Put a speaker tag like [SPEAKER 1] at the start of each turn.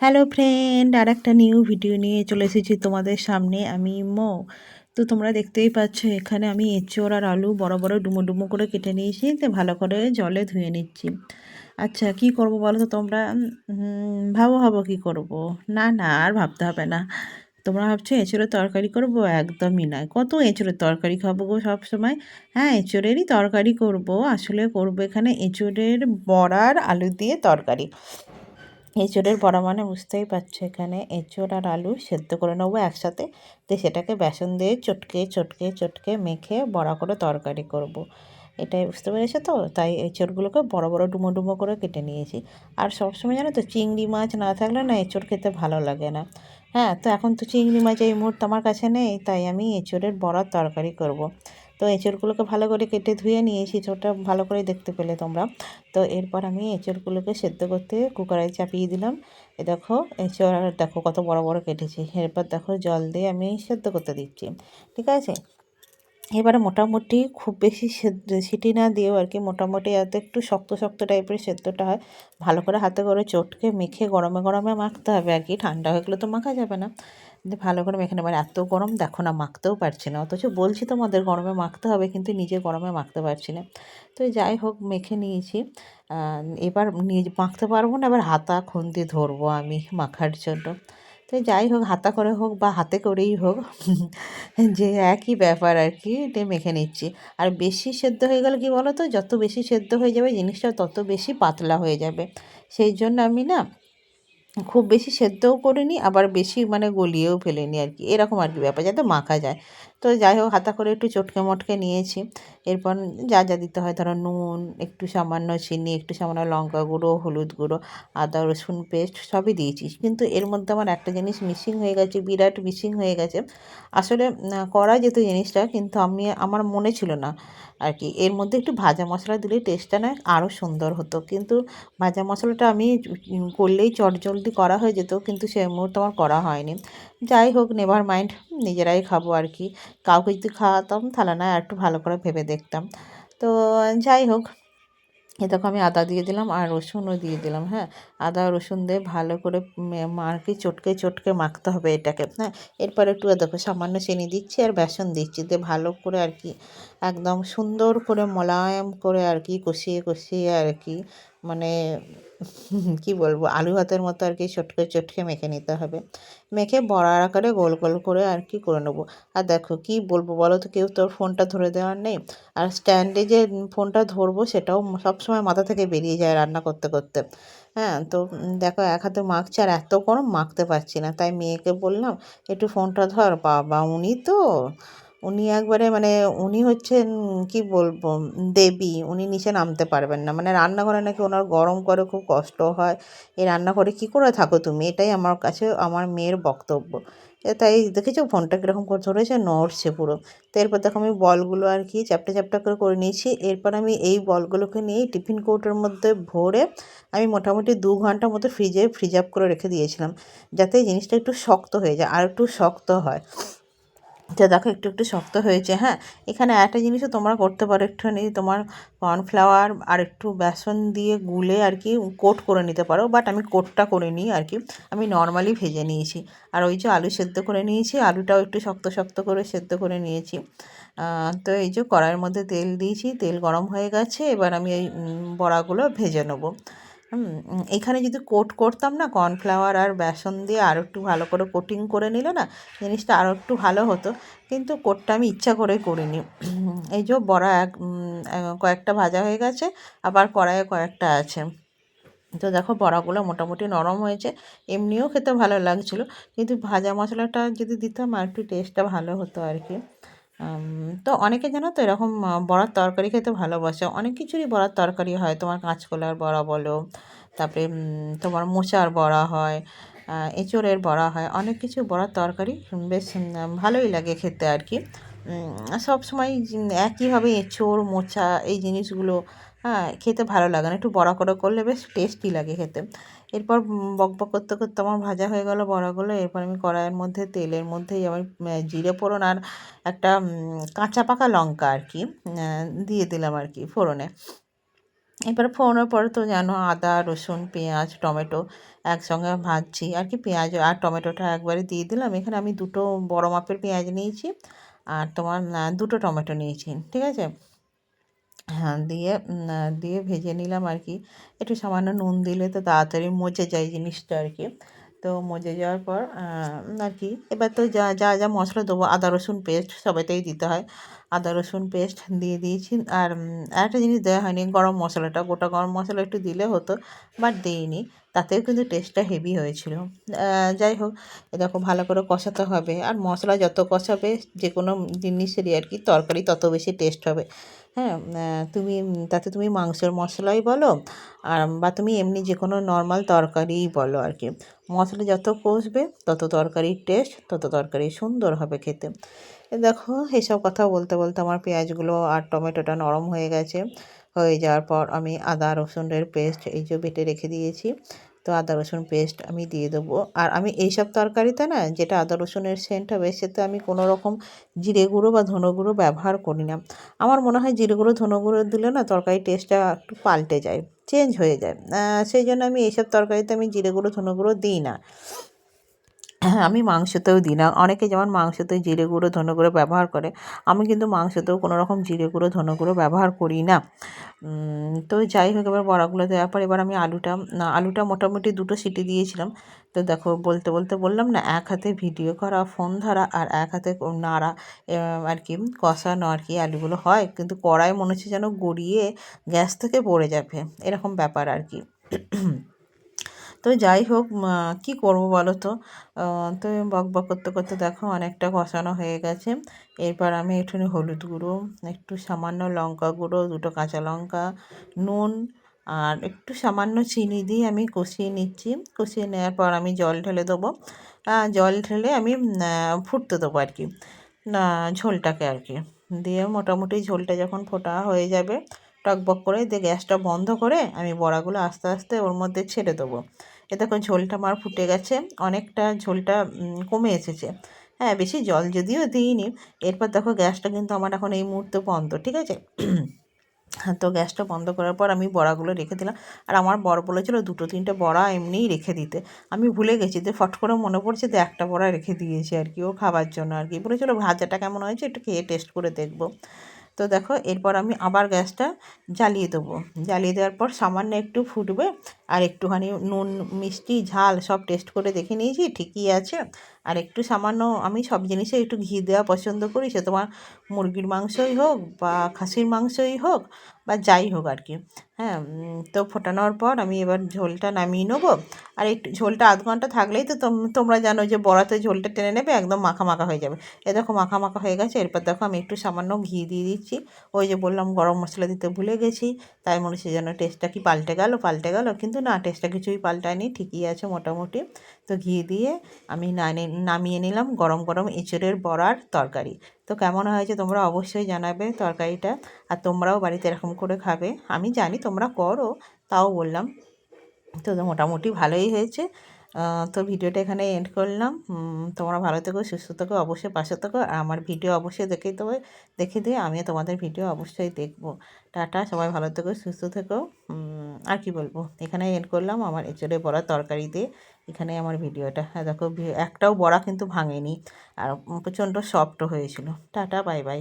[SPEAKER 1] Hello friend আর একটা new video নিয়ে চলে এসেছি তোমাদের সামনে। আমি মো। তো তোমরা দেখতেই পাচ্ছ, এখানে আমি এঁচোড় আর আলু বড় বড় ডুমো ডুমো করে কেটে নিয়েছি। তো ভালো করে জলে ধুয়ে নিচ্ছি। আচ্ছা কি করব বলো তো তোমরা? ভাবো ভাবো কি করব? না না, আর ভাবতে হবে না। তোমরা ভাবছ এঁচোড়ের তরকারি করব? একদমই নয় কত এঁচোড়ের তরকারি খাব গো সবসময়? হ্যাঁ এঁচোড়েরই তরকারি করব। আসলে করব এখানে এঁচোড়ের বড়ার আলু দিয়ে তরকারি। এঁচোড়ের বড়া মানে বুঝতেই পারছ এখানে এঁচোড় আর আলু সেদ্ধ করে নেব একসাথে তো সেটাকে বেসন দিয়ে চটকে চটকে চটকে মেখে বড়া করে তরকারি করব। এটাই বুঝতে পেরেছ তো তাই এঁচোড়গুলোকে বড় বড়, ডুমো ডুমো করে কেটে নিয়েছি আর সবসময় জানো তো চিংড়ি মাছ না থাকলে না এঁচোড় খেতে ভালো লাগে না হ্যাঁ তো এখন তো চিংড়ি মাছ এই মুহূর্তে আমার কাছে নেই, তাই আমি এঁচোড়ের বড়ার তরকারি করব। তো এঁচড়গুলোকে ভালো করে কেটে ধুয়ে নিয়েছি ছোটা ভালো করে দেখতে পেলে তোমরা। তো এরপর আমি এঁচড়গুলোকে সেদ্ধ করতে কুকারে চাপিয়ে দিলাম। এ দেখো, এঁচড় দেখো কত বড় বড় কেটেছি। এরপর দেখো জল দিয়ে আমি সেদ্ধ করতে দিচ্ছি। ঠিক আছে? এবারে মোটামুটি খুব বেশি সিটি না দিয়েও আর কি মোটামুটি এত একটু শক্ত শক্ত টাইপের সেদ্ধটা হয়। ভালো করে হাতে করে চটকে মেখে গরমে গরমে মাখতে হবে আর কি। ঠান্ডা হয়ে গেলে তো মাখা যাবে না। কিন্তু ভালো করে মেখে নেবার এত গরম দেখো না, মাখতেও পারছি না। অথচ বলছি তোমাদের গরমে মাখতে হবে কিন্তু নিজে গরমে মাখতে পারছি না। তো যাই হোক, মেখে নিয়েছি। এবার নিজে মাখতে পারব না, এবার হাতা খুন্তি ধরবো আমি মাখার জন্য। তো যাই হোক, হাতা করে হোক বা হাতে করেই হোক, যে একই ব্যাপার আর কি, এটা মেখে নিচ্ছি। আর বেশি সেদ্ধ হয়ে গেলে কি বলো তো যত বেশি সেদ্ধ হয়ে যাবে জিনিসটা তত বেশি পাতলা হয়ে যাবে। সেই জন্য আমি না খুব বেশি সেদ্ধও করিনি, আবার বেশি মানে গলিয়েও ফেলিনি আর কি। এরকম আর কি ব্যাপার, যাতে মাখা যায়। তো যাই হোক, হাতা করে একটু চটকে মটকে নিয়েছি। এরপর যা যা দিতে হয়, ধরো নুন, একটু সামান্য চিনি, একটু সামান্য লঙ্কা গুঁড়ো, হলুদ গুঁড়ো, আদা, রসুন পেস্ট সবই দিয়েছি। কিন্তু এর মধ্যে আমার একটা জিনিস মিসিং হয়ে গেছে, বিরাট মিসিং হয়ে গেছে। আসলে করা যেত জিনিসটা, কিন্তু আমি, আমার মনে ছিল না আর কি। এর মধ্যে একটু ভাজা মশলা দিলে টেস্টটা না আরও সুন্দর হতো। কিন্তু ভাজা মশলাটা আমি করলেই চটজলদি করা হয়ে যেত, কিন্তু সে মুহূর্তে আমার করা হয়নি। যাই হোক নেভার মাইন্ড নিজেরাই খাব আর কি। কাউকে যদি খাওয়াতাম, তাহলে না একটু ভালো করে ভেবে দেখতাম। তো যাই হোক দেখো আমি আদা দিয়ে দিলাম আর রসুনও দিয়ে দিলাম হ্যাঁ। আদা, রসুন দিয়ে ভালো করে আর কি চটকে চটকে মাখতে হবে এটাকে হ্যাঁ। এরপর একটু দেখো সামান্য চিনি দিচ্ছি আর বেসন দিচ্ছি দিয়ে ভালো করে আর কি, একদম সুন্দর করে মোলায়েম করে আর কি কষিয়ে কষিয়ে আর কি মানে কি বলব? আলু ভাতের মতো আর কি চটকে চটকে মেখে নিতে হবে। মেখে বড়ার আকারে গোল গোল করে আর কি করে নেব। আর দেখো কি বলব বলো তো, কেউ তোর ফোনটা ধরে দেওয়ার নেই। আর স্ট্যান্ডে যে ফোনটা ধরবো সেটাও সবসময় মাথা থেকে বেরিয়ে যায় রান্না করতে করতে। হ্যাঁ তো দেখো এক হাতে মাখছে আর এত গরম মাখতে পারছি না। তাই মেয়েকে বললাম, একটু ফোনটা ধর বাবা উনি তো। উনি একবারে মানে উনি হচ্ছেন, কি বলব, দেবী। উনি নিচে নামতে পারবেন না। মানে রান্নাঘরে নাকি ওনার গরম করে খুব কষ্ট হয়। এই রান্নাঘরে কী করে থাকো তুমি? এটাই আমার কাছে, আমার মেয়ের বক্তব্য। তাই দেখেছ? ফোনটা কীরকম করে ধরেছে, নড়ছে পুরো। তো এরপর দেখো আমি বলগুলো আর কি চ্যাপটা চ্যাপটা করে করে নিয়েছি। এরপর আমি এই বলগুলোকে নিয়ে টিফিন কৌটোর মধ্যে ভরে আমি মোটামুটি দু ঘণ্টার মতো ফ্রিজে, ফ্রিজ আপ করে রেখে দিয়েছিলাম। যাতে জিনিসটা একটু শক্ত হয়ে যায়, আর একটু শক্ত হয়। যা দেখো একটু একটু শক্ত হয়েছে হ্যাঁ? এখানে একটা জিনিসও তোমরা করতে পারো একটুখানি, তোমার কর্নফ্লাওয়ার আর একটু বেসন দিয়ে গুলে আর কি কোট করে নিতে পারো বাট আমি কোটটা করে নিই আর কি। আমি নর্মালি ভেজে নিয়েছি। আর ওই যে আলু সেদ্ধ করে নিয়েছি, আলুটাও একটু শক্ত শক্ত করে সেদ্ধ করে নিয়েছি। তো এই যে কড়াইয়ের মধ্যে তেল দিয়েছি, তেল গরম হয়ে গেছে, এবার আমি এই বড়াগুলো ভেজে নেব। এখানে যদি কোট করতাম না, কর্নফ্লাওয়ার আর বেসন দিয়ে আরও একটু ভালো করে কোটিং করে নিলে না, জিনিসটা আরও একটু ভালো হতো। কিন্তু কোটটা আমি ইচ্ছা করে করিনি। এই যে বড়া এক কয়েকটা ভাজা হয়ে গেছে, আবার কড়াইয়ে কয়েকটা আছে। তো দেখো বড়াগুলো মোটামুটি নরম হয়েছে, এমনিও খেতে ভালো লাগছিল। কিন্তু ভাজা মশলাটা যদি দিতাম আর একটু টেস্টটা ভালো হতো আর কি। তো অনেকে জানো তো এরকম বড়ার তরকারি খেতে ভালোবাসে। অনেক কিছুরই বড়ার তরকারি হয়। তোমার কাঁচকলার বড়া বলো, তারপরে তোমার মোচার বড়া হয় এঁচোড়ের বড়া হয়। অনেক কিছু বড়ার তরকারি বেশ ভালোই লাগে খেতে আর কি। সব সময় একইভাবে এঁচোড়, মোচা এই জিনিসগুলো হ্যাঁ খেতে ভালো লাগে না। একটু বড়া করে করলে বেশ টেস্টি লাগে খেতে। এরপর বক বক করতে করতে আমার ভাজা হয়ে গেল বড়াগুলো। এরপর আমি কড়াইয়ের মধ্যে, তেলের মধ্যেই আমি জিরে ফোড়ন আর একটা কাঁচা পাকা লঙ্কা আর কি দিয়ে দিলাম আর কি ফোড়নে। এবার ফোড়নের পরে তো জানো, আদা, রসুন, পেঁয়াজ, টমেটো একসঙ্গে ভাজছি। আর কি পেঁয়াজ আর টমেটোটা একবারে দিয়ে দিলাম। এখানে আমি দুটো বড় মাপের পেঁয়াজ নিয়েছি আর তোমার দুটো টমেটো নিয়েছি, ঠিক আছে? দিয়ে দিয়ে ভেজে নিলাম আর কি। একটু সামান্য নুন দিলে তো তাড়াতাড়ি মজে যায় জিনিসটা আর কি। তো মজে যাওয়ার পর আর কি, এবার তো যা যা যা মশলা দেবো, আদা, রসুন পেস্ট সবাইতেই দিতে হয়। আদা, রসুন পেস্ট দিয়ে দিয়েছি, আর আরেকটা জিনিস দেওয়া হয়নি, গরম মশলাটা, গোটা গরম মশলা একটু দিলে হতো, বাট দিইনি, তাতেও কিন্তু টেস্টটা হেভি হয়েছিল। যাই হোক দেখো ভালো করে কষাতে হবে, আর মশলা যত কষাবে যে কোনো জিনিসেরই আর কি, তরকারি তত বেশি টেস্ট হবে। হ্যাঁ তুমি, তাতে তুমি মাংসের মশলাই বলো, আর বা তুমি এমনি যে কোনো নর্মাল তরকারিই বলো আর কি। মশলা যত কষবে, তত তরকারির টেস্ট তত তরকারি সুন্দর হবে খেতে। দেখো, এসব কথা বলতে বলতে আমার পেঁয়াজগুলো আর টমেটোটা নরম হয়ে গেছে। হয়ে যাওয়ার পর আমি আদা, রসুনের পেস্ট এই যে বেটে রেখে দিয়েছি। তো আদা, রসুন পেস্ট আমি দিয়ে দেবো। আর আমি এইসব তরকারিতে না যেটা আদা, রসুনের সেন্ট হবে সেটা আমি কোনো রকম জিরে গুঁড়ো বা ধনে গুঁড়ো ব্যবহার করি না। আমার মনে হয় জিরে গুঁড়ো, ধনে গুঁড়ো দিলে না তরকারি টেস্টটা একটু পাল্টে যায় চেঞ্জ হয়ে যায়। সেই জন্য আমি এইসব তরকারিতে আমি জিরে গুঁড়ো, ধনে গুঁড়ো দিই না। আমি মাংসতেও দিই না। অনেকে যেমন মাংসতে জিরে গুঁড়ো, ধনে গুঁড়ো ব্যবহার করে, আমি কিন্তু মাংসতেও কোনো রকম জিরে গুঁড়ো, ধনে গুঁড়ো ব্যবহার করি না। তো যাই হোক, এবার বড়াগুলো দেওয়ার পর এবার আমি আলুটা আলুটা মোটামুটি দুটো সিটি দিয়েছিলাম। তো দেখো, বলতে বলতে বললাম না, এক হাতে ভিডিও করা, ফোন ধরা আর এক হাতে নাড়া আর কি, কষানো আর কি আলুগুলো হয়। কিন্তু কড়াই মনে হচ্ছে যেন গড়িয়ে গ্যাস থেকে পড়ে যাবে, এরকম ব্যাপার আর কি। তো যাই হোক কী করব বলো তো? তো বক বক করতে করতে দেখো অনেকটা কষানো হয়ে গেছে। এরপর আমি একটুখানি হলুদ গুঁড়ো, একটু সামান্য লঙ্কা গুঁড়ো, দুটো কাঁচা লঙ্কা, নুন আর একটু সামান্য চিনি দিয়ে আমি কষিয়ে নিচ্ছি। কষিয়ে নেওয়ার পর আমি জল ঢেলে দেবো। জল ঢেলে আমি ফুটতে দেবো আর কি ঝোলটাকে আর কি। দিয়ে মোটামুটি ঝোলটা যখন ফোটা হয়ে যাবে টকবক করে দিয়ে গ্যাসটা বন্ধ করে আমি বড়াগুলো আস্তে আস্তে ওর মধ্যে ছেড়ে দেবো। এ দেখো ঝোলটা আমার ফুটে গেছে, অনেকটা ঝোলটা কমে এসেছে। হ্যাঁ বেশি জল যদিও দিইনি, এরপর দেখো গ্যাসটা কিন্তু আমার এখন এই মুহূর্তে বন্ধ, ঠিক আছে? তো গ্যাসটা বন্ধ করার পর আমি বড়াগুলো রেখে দিলাম। আর আমার বড় বলেছিল দুটো তিনটে বড়া এমনিই রেখে দিতে। আমি ভুলে গেছি যে ফট করে মনে পড়ছে যে একটা বড়া রেখে দিয়েছি আর কি, ও খাবার জন্য আর কি। বলেছিল ভাজাটা কেমন হয়েছে একটু খেয়ে টেস্ট করে দেখব। তো দেখো, এরপর আমি আবার গ্যাসটা জ্বালিয়ে দেবো। জ্বালিয়ে দেওয়ার পর সামান্য একটু ফুটবে আর একটুখানি নুন, মিষ্টি, ঝাল সব টেস্ট করে দেখে নিয়েছি, ঠিকই আছে। আর একটু সামান্য আমি সব জিনিসে একটু ঘি দেওয়া পছন্দ করি, সে তোমার মুরগির মাংসই হোক বা খাসির মাংসই হোক বা যাই হোক আর কি। হ্যাঁ তো ফোটানোর পর আমি এবার ঝোলটা নামিয়ে নেব। আর একটু ঝোলটা আধ ঘণ্টা থাকলেই তো তোম- তোমরা জানো যে বড়াতে ঝোলটা টেনে নেবে, একদম মাখা মাখা হয়ে যাবে। এ দেখো মাখা মাখা হয়ে গেছে, এরপর দেখো আমি একটু সামান্য ঘি দিয়ে দিচ্ছি। ওই যে বললাম গরম মশলা দিতে ভুলে গেছি, তাই মনে হচ্ছে যেন টেস্টটা কি পাল্টে গেল পাল্টে গেল, কিন্তু না, টেস্টটা কিছুই পাল্টায়নি, ঠিকই আছে মোটামুটি। তো ঘি দিয়ে আমি নামিয়ে নিলাম গরম গরম এঁচড়ের বড়ার তরকারি। তো কেমন হয়েছে তোমরা অবশ্যই জানাবে তরকারিটা, আর তোমরাও বাড়িতে এরকম করে খাবে। আমি জানি তোমরা করো, তাও বললাম। তো মোটামুটি ভালোই হয়েছে। তো ভিডিওটা এখানে এন্ড করলাম। তোমরা ভালো থেকো, সুস্থ থেকো, অবশ্যই পাশে থেকো। আর আমার ভিডিও অবশ্যই দেখে দেবে, দেখে দিয়ে আমিও তোমাদের ভিডিও অবশ্যই দেখব। টাটা, সবাই ভালো থেকো, সুস্থ থেকো। আর কি বলব? এখানে এন্ড করলাম আমার এঁচড়ে বড়া তরকারি দিয়ে। এখানে আমার ভিডিওটা। হ্যাঁ দেখো, একটাও বড়া কিন্তু ভাঙেনি। আর প্রচণ্ড সফট হয়েছিল। Tata bye bye